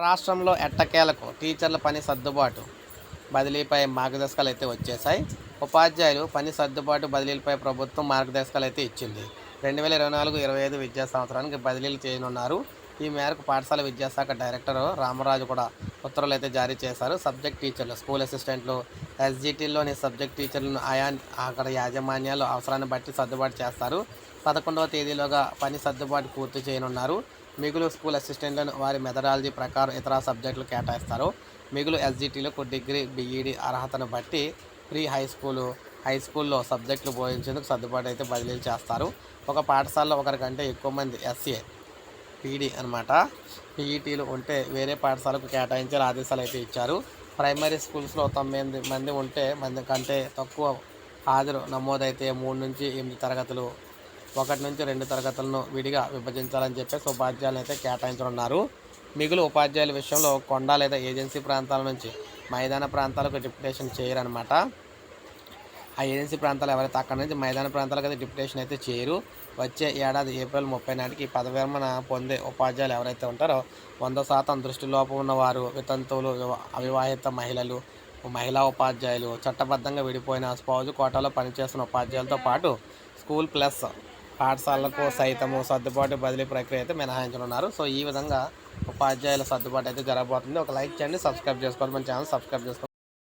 రాష్ట్రంలో ఎట్టకేలకు టీచర్ల పని సర్దుబాటు బదిలీపై మార్గదర్శకాలు అయితే వచ్చేసాయి ఉపాధ్యాయులు పని సర్దుబాటు బదిలీలపై ప్రభుత్వం మార్గదర్శకాలు అయితే ఇచ్చింది. రెండు వేల ఇరవై నాలుగు ఇరవై ఐదు విద్యా సంవత్సరానికి బదిలీలు చేయనున్నారు. ఈ మేరకు పాఠశాల విద్యాశాఖ డైరెక్టర్ రామరాజు కూడా ఉత్తర్వులు అయితే జారీ చేశారు. సబ్జెక్ట్ టీచర్లు స్కూల్ అసిస్టెంట్లు ఎస్జిటిలోని సబ్జెక్ట్ టీచర్లను ఆయా అక్కడ యాజమాన్యాలు అవసరాన్ని బట్టి సర్దుబాటు చేస్తారు. పదకొండవ తేదీలోగా పని సర్దుబాటు పూర్తి చేయనున్నారు. మిగులు స్కూల్ అసిస్టెంట్లను వారి మెథడాలజీ ప్రకారం ఇతర సబ్జెక్టులు కేటాయిస్తారు. మిగులు ఎస్జిటిలకు డిగ్రీ బీఈడి అర్హతను బట్టి ప్రీ హై స్కూలు హై స్కూల్లో సబ్జెక్టులు బోధించేందుకు సర్దుబాటు అయితే బదిలీలు చేస్తారు. ఒక పాఠశాలలో ఒకరికంటే ఎక్కువ మంది ఎస్ఏ పీడీ అనమాట పీఈటీలు ఉంటే వేరే పాఠశాలకు కేటాయించాలి ఆదేశాలు అయితే ఇచ్చారు. ప్రైమరీ స్కూల్స్లో తొమ్మిది మంది ఉంటే మంది కంటే తక్కువ హాజరు నమోదైతే మూడు నుంచి ఎనిమిది తరగతులు ఒకటి నుంచి రెండు తరగతులను విడిగా విభజించాలని చెప్పేసి ఉపాధ్యాయులను అయితే కేటాయించనున్నారు. మిగులు ఉపాధ్యాయుల విషయంలో కొండ లేదా ఏజెన్సీ ప్రాంతాల నుంచి మైదాన ప్రాంతాలకు డిప్యుటేషన్ చేయరనమాట ఆ ఏజెన్సీ ప్రాంతాలు ఎవరైతే అక్కడ నుంచి మైదాన ప్రాంతాలకు అయితే డిప్యుటేషన్ అయితే చేయరు వచ్చే ఏడాది ఏప్రిల్ ముప్పై నాటికి పదవిరమణ పొందే ఉపాధ్యాయులు ఎవరైతే ఉంటారో వంద శాతం దృష్టిలోపం ఉన్నవారు వితంతువులు అవివాహిత మహిళలు మహిళా ఉపాధ్యాయులు చట్టబద్ధంగా విడిపోయిన స్పౌజు కోటాలో పనిచేస్తున్న ఉపాధ్యాయులతో పాటు స్కూల్ ప్లస్ పాఠశాలలకు సైతము సర్దుబాటు బదిలీ ప్రక్రియ అయితే మినహాయించనున్నారు. సో ఈ విధంగా ఉపాధ్యాయుల సర్దుబాటు అయితే జరగబోతుంది. ఒక లైక్ చేయండి సబ్స్క్రైబ్ చేసుకోవాలి మన ఛానల్ సబ్స్క్రైబ్ చేసుకోండి.